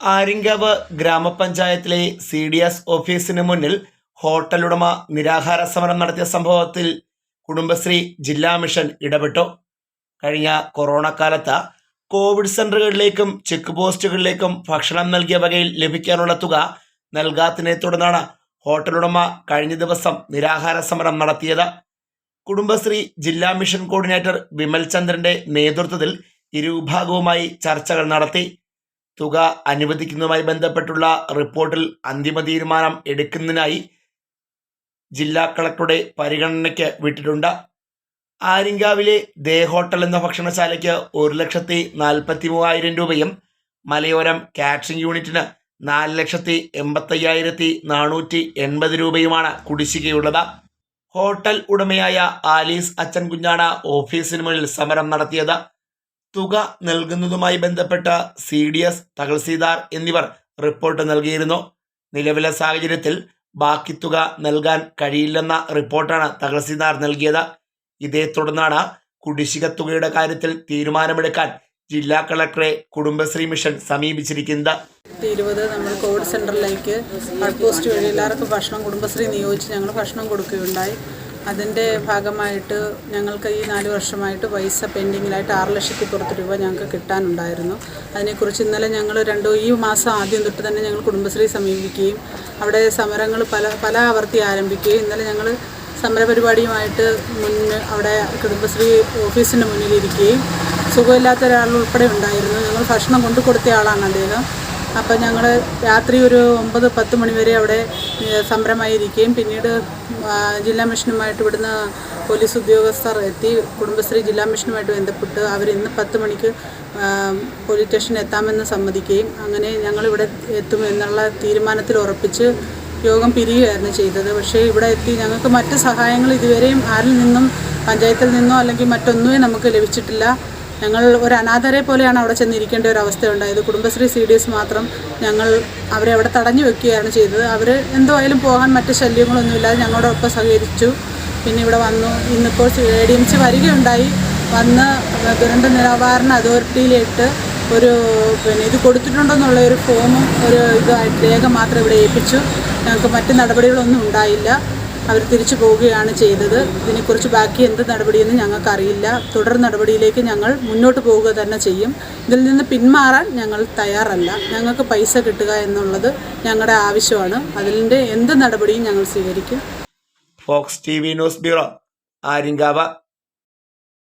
ആര്യങ്കാവ് ഗ്രാമപഞ്ചായത്തിലെ C D S ഓഫീസിന് മുന്നിൽ ഹോട്ടലുടമ നിരാഹാര സമരം നടത്തിയ സംഭവത്തിൽ കുടുംബശ്രീ ജില്ലാ മിഷൻ ഇടപെട്ടു. കഴിഞ്ഞ കൊറോണ കാലത്ത് കോവിഡ് സെന്ററുകളിലേക്കും ചെക്ക് പോസ്റ്റുകളിലേക്കും ഭക്ഷണം നൽകിയ വകയിൽ ലഭിക്കാനുള്ള തുക നൽകാത്തതിനെ തുടർന്നാണ് ഹോട്ടലുടമ കഴിഞ്ഞ ദിവസം നിരാഹാര സമരം നടത്തിയത്. കുടുംബശ്രീ ജില്ലാ മിഷൻ കോർഡിനേറ്റർ വിമൽ ചന്ദ്രന്റെ നേതൃത്വത്തിൽ ഇരുവിഭാഗവുമായി ചർച്ചകൾ നടത്തി. തുക അനുവദിക്കുന്നതുമായി ബന്ധപ്പെട്ടുള്ള റിപ്പോർട്ടിൽ അന്തിമ തീരുമാനം എടുക്കുന്നതിനായി ജില്ലാ കളക്ടറുടെ പരിഗണനയ്ക്ക് വിട്ടിട്ടുണ്ട്. ആര്യങ്കാവിലെ ദേ ഹോട്ടൽ എന്ന ഭക്ഷണശാലയ്ക്ക് ഒരു ലക്ഷത്തി നാൽപ്പത്തി മൂവായിരം രൂപയും മലയോരം കാറ്ററിംഗ് യൂണിറ്റിന് നാല് ലക്ഷത്തി എൺപത്തയ്യായിരത്തി നാനൂറ്റി എൺപത് രൂപയുമാണ് കുടിശ്ശികയുള്ളത്. ഹോട്ടൽ ഉടമയായ ആലീസ് അച്ഛൻ കുഞ്ഞാണ് ഓഫീസിന് മുന്നിൽ സമരം നടത്തിയത്. തുക നൽകുന്നതുമായി ബന്ധപ്പെട്ട സി ഡി എസ് തഹസീൽദാർ എന്നിവർ റിപ്പോർട്ട് നൽകിയിരുന്നു. നിലവിലെ സാഹചര്യത്തിൽ ബാക്കി തുക നൽകാൻ കഴിയില്ലെന്ന റിപ്പോർട്ടാണ് തഹസീൽദാർ നൽകിയത്. ഇതേ തുടർന്നാണ് കുടിശ്ശിക തുകയുടെ കാര്യത്തിൽ തീരുമാനമെടുക്കാൻ ജില്ലാ കളക്ടറെ കുടുംബശ്രീ മിഷൻ സമീപിച്ചിരിക്കുന്നത്. ഇരുപത് നമ്മൾ കോവിഡ് സെന്ററിലേക്ക് ഔട്ട് പോസ്റ്റ് വഴി എല്ലാവർക്കും ഭക്ഷണം കുടുംബശ്രീ നിയോഗിച്ച് ഞങ്ങൾ ഭക്ഷണം കൊടുക്കുകയുണ്ടായി. അതിന്റെ ഭാഗമായിട്ട് ഞങ്ങൾക്ക് ഈ നാല് വർഷമായിട്ട് പൈസ പെൻഡിങ്ങിലായിട്ട് ആറ് ലക്ഷത്തി പുറത്ത് രൂപ ഞങ്ങൾക്ക് കിട്ടാനുണ്ടായിരുന്നു. അതിനെക്കുറിച്ച് ഇന്നലെ ഞങ്ങൾ രണ്ടു ഈ മാസം ആദ്യം തൊട്ട് തന്നെ ഞങ്ങൾ കുടുംബശ്രീ സമീപിക്കുകയും അവിടെ സമരങ്ങൾ പല പല ആവർത്തി ആരംഭിക്കുകയും ഇന്നലെ ഞങ്ങൾ സമരപരിപാടിയുമായിട്ട് മുന്ന് അവിടെ കുടുംബശ്രീ ഓഫീസിന്റെ മുന്നിലിരിക്കുകയും സുഖമില്ലാത്ത ഒരാൾ ഉൾപ്പെടെ ഉണ്ടായിരുന്നു. ഞങ്ങൾ ഭക്ഷണം കൊണ്ടു കൊടുത്ത ആളാണ് അദ്ദേഹം. അപ്പം ഞങ്ങൾ രാത്രി ഒരു ഒമ്പത് പത്ത് മണിവരെ അവിടെ സംരംഭമായിരിക്കുകയും പിന്നീട് ജില്ലാ മിഷനുമായിട്ട് ഇവിടുന്ന് പോലീസ് ഉദ്യോഗസ്ഥർ എത്തി കുടുംബശ്രീ ജില്ലാ മിഷനുമായിട്ട് ബന്ധപ്പെട്ട് അവർ ഇന്ന് പത്ത് മണിക്ക് പോലീസ് സ്റ്റേഷനിൽ എത്താമെന്ന് സമ്മതിക്കുകയും അങ്ങനെ ഞങ്ങളിവിടെ എത്തും എന്നുള്ള തീരുമാനത്തിൽ ഉറപ്പിച്ച് യോഗം പിരിയുകയായിരുന്നു ചെയ്തത്. പക്ഷേ ഇവിടെ എത്തി ഞങ്ങൾക്ക് മറ്റ് സഹായങ്ങൾ ഇതുവരെയും ആരിൽ നിന്നും പഞ്ചായത്തിൽ നിന്നോ അല്ലെങ്കിൽ മറ്റൊന്നുമേ നമുക്ക് ലഭിച്ചിട്ടില്ല. ഞങ്ങൾ ഒരു അനാഥരെ പോലെയാണ് അവിടെ ചെന്നിരിക്കേണ്ട ഒരു അവസ്ഥ ഉണ്ടായത് കുടുംബശ്രീ സി ഡി എസ് മാത്രം ഞങ്ങൾ അവരെ അവിടെ തടഞ്ഞു വെക്കുകയാണ് ചെയ്തത്. അവർ എന്തോ ആയാലും പോകാൻ മറ്റ് ശല്യങ്ങളൊന്നുമില്ലാതെ ഞങ്ങളോടൊപ്പം സഹകരിച്ചു. പിന്നെ ഇവിടെ വന്നു. ഇന്നിപ്പോൾ എ ഡി എം സി വരികയുണ്ടായി. വന്ന് ദുരന്ത നിവാരണ അതോറിറ്റിയിലിട്ട് ഒരു പിന്നെ ഇത് കൊടുത്തിട്ടുണ്ടെന്നുള്ള ഒരു ഫോമും ഒരു ഇതായിട്ട് രേഖ മാത്രം ഇവിടെ ഏൽപ്പിച്ചു. ഞങ്ങൾക്ക് മറ്റ് നടപടികളൊന്നും ഉണ്ടായില്ല. അവർ തിരിച്ചു പോവുകയാണ് ചെയ്തത്. ഇതിനെക്കുറിച്ച് ബാക്കി എന്ത് നടപടിയെന്ന് ഞങ്ങൾക്കറിയില്ല. തുടർ നടപടിയിലേക്ക് ഞങ്ങൾ മുന്നോട്ട് പോവുക തന്നെ ചെയ്യും. ഇതിൽ നിന്ന് പിന്മാറാൻ ഞങ്ങൾ തയ്യാറല്ല. ഞങ്ങൾക്ക് പൈസ കിട്ടുക എന്നുള്ളത് ഞങ്ങളുടെ ആവശ്യമാണ്. അതിന്റെ എന്ത് നടപടിയും ഞങ്ങൾ സ്വീകരിക്കും. Fox T V news bureau Aryankavu.